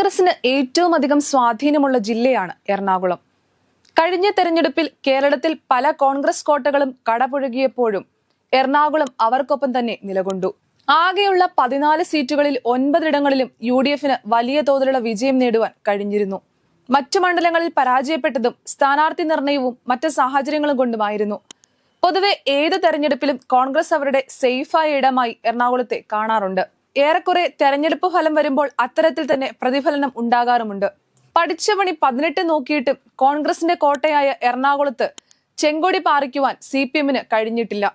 കോൺഗ്രസിന് ഏറ്റവും അധികം സ്വാധീനമുള്ള ജില്ലയാണ് എറണാകുളം. കഴിഞ്ഞ തെരഞ്ഞെടുപ്പിൽ കേരളത്തിൽ പല കോൺഗ്രസ് കോട്ടകളും കടപുഴകിയപ്പോഴും എറണാകുളം അവർക്കൊപ്പം തന്നെ നിലകൊണ്ടു. ആകെയുള്ള പതിനാല് സീറ്റുകളിൽ ഒൻപതിടങ്ങളിലും യു ഡി എഫിന് വലിയ തോതിലുള്ള വിജയം നേടുവാൻ കഴിഞ്ഞിരുന്നു. മറ്റു മണ്ഡലങ്ങളിൽ പരാജയപ്പെട്ടതും സ്ഥാനാർത്ഥി നിർണയവും മറ്റ് സാഹചര്യങ്ങളും കൊണ്ടുമായിരുന്നു. പൊതുവെ ഏത് തെരഞ്ഞെടുപ്പിലും കോൺഗ്രസ് അവരുടെ സേഫായ ഇടമായി എറണാകുളത്തെ കാണാറുണ്ട്. ഏറെക്കുറെ തെരഞ്ഞെടുപ്പ് ഫലം വരുമ്പോൾ അത്തരത്തിൽ തന്നെ പ്രതിഫലനം ഉണ്ടാകാറുമുണ്ട്. പഠിച്ച പണി പതിനെട്ട് നോക്കിയിട്ടും കോൺഗ്രസിന്റെ കോട്ടയായ എറണാകുളത്ത് ചെങ്കൊടി പാറിക്കുവാൻ സി പി എമ്മിന് കഴിഞ്ഞിട്ടില്ല.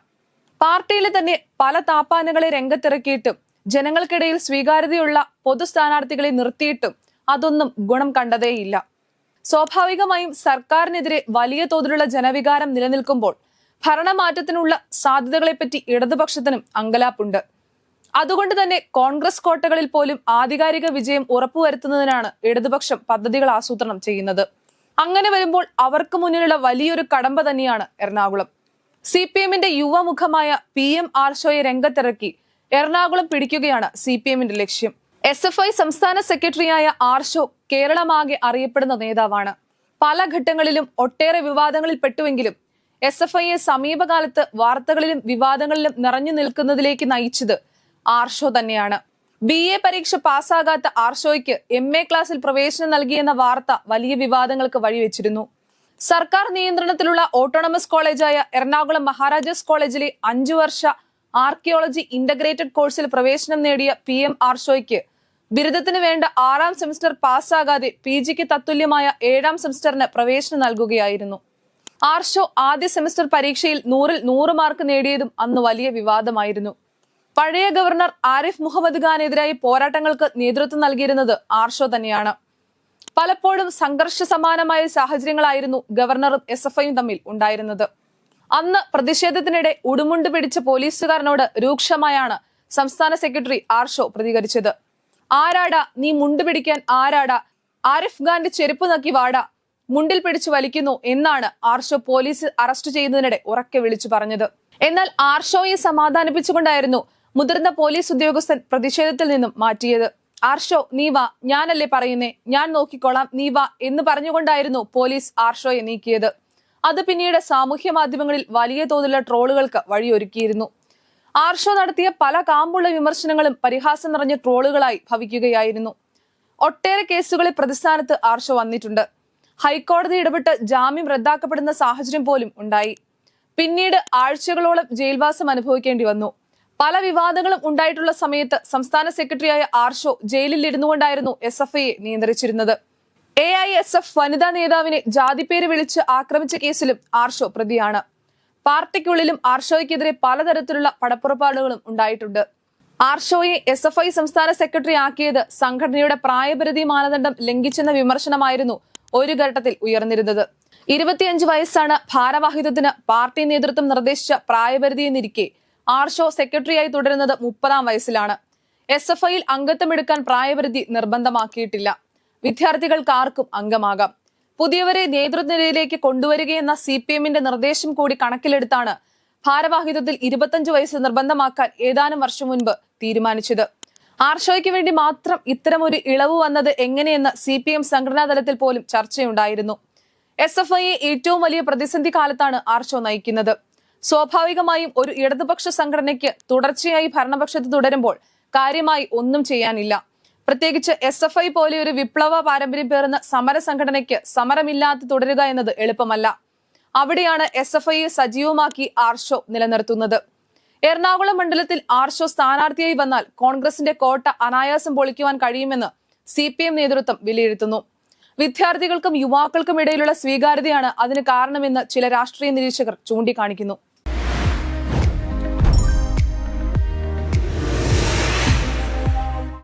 പാർട്ടിയിലെ തന്നെ പല താപ്പാനകളെ രംഗത്തിറക്കിയിട്ടും ജനങ്ങൾക്കിടയിൽ സ്വീകാര്യതയുള്ള പൊതുസ്ഥാനാർത്ഥികളെ നിർത്തിയിട്ടും അതൊന്നും ഗുണം കണ്ടതേയില്ല. സ്വാഭാവികമായും സർക്കാരിനെതിരെ വലിയ തോതിലുള്ള ജനവികാരം നിലനിൽക്കുമ്പോൾ ഭരണമാറ്റത്തിനുള്ള സാധ്യതകളെപ്പറ്റി ഇടതുപക്ഷത്തിനും അങ്കലാപ്പുണ്ട്. അതുകൊണ്ട് തന്നെ കോൺഗ്രസ് കോട്ടകളിൽ പോലും ആധികാരിക വിജയം ഉറപ്പുവരുത്തുന്നതിനാണ് ഇടതുപക്ഷം പദ്ധതികൾ ആസൂത്രണം ചെയ്യുന്നത്. അങ്ങനെ വരുമ്പോൾ അവർക്ക് മുന്നിലുള്ള വലിയൊരു കടമ്പ തന്നെയാണ് എറണാകുളം. സി പി എമ്മിന്റെ യുവമുഖമായ പി എം ആർഷോയെ രംഗത്തിറക്കി എറണാകുളം പിടിക്കുകയാണ് സി പി എമ്മിന്റെ ലക്ഷ്യം. എസ് എഫ് ഐ സംസ്ഥാന സെക്രട്ടറിയായ ആർഷോ കേരളമാകെ അറിയപ്പെടുന്ന നേതാവാണ്. പല ഘട്ടങ്ങളിലും ഒട്ടേറെ വിവാദങ്ങളിൽ പെട്ടുവെങ്കിലും എസ് എഫ് ഐയെ സമീപകാലത്ത് വാർത്തകളിലും വിവാദങ്ങളിലും നിറഞ്ഞു നിൽക്കുന്നതിലേക്ക് നയിച്ചത് ആർഷോ തന്നെയാണ്. ബി എ പരീക്ഷ പാസ്സാകാത്ത ആർഷോയ്ക്ക് എം എ ക്ലാസ്സിൽ പ്രവേശനം നൽകിയെന്ന വാർത്ത വലിയ വിവാദങ്ങൾക്ക് വഴിവെച്ചിരുന്നു. സർക്കാർ നിയന്ത്രണത്തിലുള്ള ഓട്ടോണമസ് കോളേജായ എറണാകുളം മഹാരാജാസ് കോളേജിലെ അഞ്ചു വർഷ ആർക്കിയോളജി ഇന്റഗ്രേറ്റഡ് കോഴ്സിൽ പ്രവേശനം നേടിയ പി എം ആർഷോയ്ക്ക് ബിരുദത്തിന് വേണ്ട ആറാം സെമിസ്റ്റർ പാസ്സാകാതെ പി ജിക്ക് തത്തുല്യമായ ഏഴാം സെമിസ്റ്ററിന് പ്രവേശനം നൽകുകയായിരുന്നു. ആർഷോ ആദ്യ സെമിസ്റ്റർ പരീക്ഷയിൽ നൂറിൽ നൂറ് മാർക്ക് നേടിയതും അന്ന് വലിയ വിവാദമായിരുന്നു. പഴയ ഗവർണർ ആരിഫ് മുഹമ്മദ് ഖാനെതിരായി പോരാട്ടങ്ങൾക്ക് നേതൃത്വം നൽകിയിരുന്നത് ആർഷോ തന്നെയാണ്. പലപ്പോഴും സംഘർഷ സമാനമായ സാഹചര്യങ്ങളായിരുന്നു ഗവർണറും എസ് എഫ് ഐയും തമ്മിൽ ഉണ്ടായിരുന്നത്. അന്ന് പ്രതിഷേധത്തിനിടെ ഉടുമുണ്ട് പിടിച്ച പോലീസുകാരനോട് രൂക്ഷമായാണ് സംസ്ഥാന സെക്രട്ടറി ആർഷോ പ്രതികരിച്ചത്. ആരാടാ? നീ മുണ്ട് പിടിക്കാൻ ആരാടാ? ആരിഫ് ഖാന്റെ ചെരുപ്പ് നക്കി വാടാ? മുണ്ടിൽ പിടിച്ചു വലിക്കുന്നു എന്നാണ് ആർഷോ പോലീസ് അറസ്റ്റ് ചെയ്യുന്നതിനിടെ ഉറക്കെ വിളിച്ചു പറഞ്ഞത്. എന്നാൽ ആർഷോയെ സമാധാനിപ്പിച്ചുകൊണ്ടായിരുന്നു മുതിർന്ന പോലീസ് ഉദ്യോഗസ്ഥൻ പ്രതിഷേധത്തിൽ നിന്നും മാറ്റിയത്. ആർഷോ നീവ ഞാനല്ലേ പറയുന്നേ? ഞാൻ നോക്കിക്കോളാം നീവ എന്ന് പറഞ്ഞുകൊണ്ടായിരുന്നു പോലീസ് ആർഷോയെ നീക്കിയത്. അത് പിന്നീട് സാമൂഹ്യ മാധ്യമങ്ങളിൽ വലിയ തോതിലുള്ള ട്രോളുകൾക്ക് വഴിയൊരുക്കിയിരുന്നു. ആർഷോ നടത്തിയ പല കാമ്പുള്ള വിമർശനങ്ങളും പരിഹാസം നിറഞ്ഞ ട്രോളുകളായി ഭവിക്കുകയായിരുന്നു. ഒട്ടേറെ കേസുകളിൽ പ്രതിസ്ഥാനത്ത് ആർഷോ വന്നിട്ടുണ്ട്. ഹൈക്കോടതി ഇടപെട്ട് ജാമ്യം റദ്ദാക്കപ്പെടുന്ന സാഹചര്യം പോലും ഉണ്ടായി. പിന്നീട് ആഴ്ചകളോളം ജയിൽവാസം അനുഭവിക്കേണ്ടി വന്നു. പല വിവാദങ്ങളും ഉണ്ടായിട്ടുള്ള സമയത്ത് സംസ്ഥാന സെക്രട്ടറിയായ ആർഷോ ജയിലിൽ ഇരുന്നുകൊണ്ടായിരുന്നു എസ് എഫ് ഐയെ നിയന്ത്രിച്ചിരുന്നത്. എ ഐ എസ് എഫ് വനിതാ നേതാവിനെ ജാതിപ്പേര് വിളിച്ച് ആക്രമിച്ച കേസിലും ആർഷോ പ്രതിയാണ്. പാർട്ടിക്കുള്ളിലും ആർഷോയ്ക്കെതിരെ പലതരത്തിലുള്ള പടപ്പുറപ്പാടുകളും ഉണ്ടായിട്ടുണ്ട്. ആർഷോയെ എസ് എഫ് ഐ സംസ്ഥാന സെക്രട്ടറി ആക്കിയത് സംഘടനയുടെ പ്രായപരിധി മാനദണ്ഡം ലംഘിച്ചെന്ന വിമർശനമായിരുന്നു ഒരു ഘട്ടത്തിൽ ഉയർന്നിരുന്നത്. ഇരുപത്തിയഞ്ച് വയസ്സാണ് ഭാരവാഹിത്വത്തിന് പാർട്ടി നേതൃത്വം നിർദ്ദേശിച്ച പ്രായപരിധി എന്നിരിക്കെ ആർഷോ സെക്രട്ടറിയായി തുടരുന്നത് മുപ്പതാം വയസ്സിലാണ്. എസ് എഫ് ഐയിൽ അംഗത്വമെടുക്കാൻ പ്രായപരിധി നിർബന്ധമാക്കിയിട്ടില്ല. വിദ്യാർത്ഥികൾക്ക് ആർക്കും അംഗമാകാം. പുതിയവരെ നേതൃനിരയിലേക്ക് കൊണ്ടുവരികയെന്ന സി പി എമ്മിന്റെ നിർദ്ദേശം കൂടി കണക്കിലെടുത്താണ് ഭാരവാഹിത്വത്തിൽ ഇരുപത്തഞ്ച് വയസ്സ് നിർബന്ധമാക്കാൻ ഏതാനും വർഷം മുൻപ് തീരുമാനിച്ചത്. ആർഷോയ്ക്ക് വേണ്ടി മാത്രം ഇത്തരമൊരു ഇളവ് വന്നത് എങ്ങനെയെന്ന് സി പി എം സംഘടനാ തലത്തിൽ പോലും ചർച്ചയുണ്ടായിരുന്നു. എസ് എഫ് ഐയെ ഏറ്റവും വലിയ പ്രതിസന്ധി കാലത്താണ് ആർഷോ നയിക്കുന്നത്. സ്വാഭാവികമായും ഒരു ഇടതുപക്ഷ സംഘടനയ്ക്ക് തുടർച്ചയായി ഭരണപക്ഷത്ത് തുടരുമ്പോൾ കാര്യമായി ഒന്നും ചെയ്യാനില്ല. പ്രത്യേകിച്ച് എസ് എഫ് ഐ പോലെ ഒരു വിപ്ലവ പാരമ്പര്യം പേർന്ന സമര സംഘടനയ്ക്ക് സമരമില്ലാതെ തുടരുക എന്നത് എളുപ്പമല്ല. അവിടെയാണ് എസ് എഫ് ഐയെ സജീവമാക്കി ആർഷോ നിലനിർത്തുന്നത്. എറണാകുളം മണ്ഡലത്തിൽ ആർഷോ സ്ഥാനാർത്ഥിയായി വന്നാൽ കോൺഗ്രസിന്റെ കോട്ട അനായാസം പൊളിക്കുവാൻ കഴിയുമെന്ന് സി പി എം നേതൃത്വം വിലയിരുത്തുന്നു. വിദ്യാർത്ഥികൾക്കും യുവാക്കൾക്കും ഇടയിലുള്ള സ്വീകാര്യതയാണ് അതിന് കാരണമെന്ന് ചില രാഷ്ട്രീയ നിരീക്ഷകർ ചൂണ്ടിക്കാണിക്കുന്നു.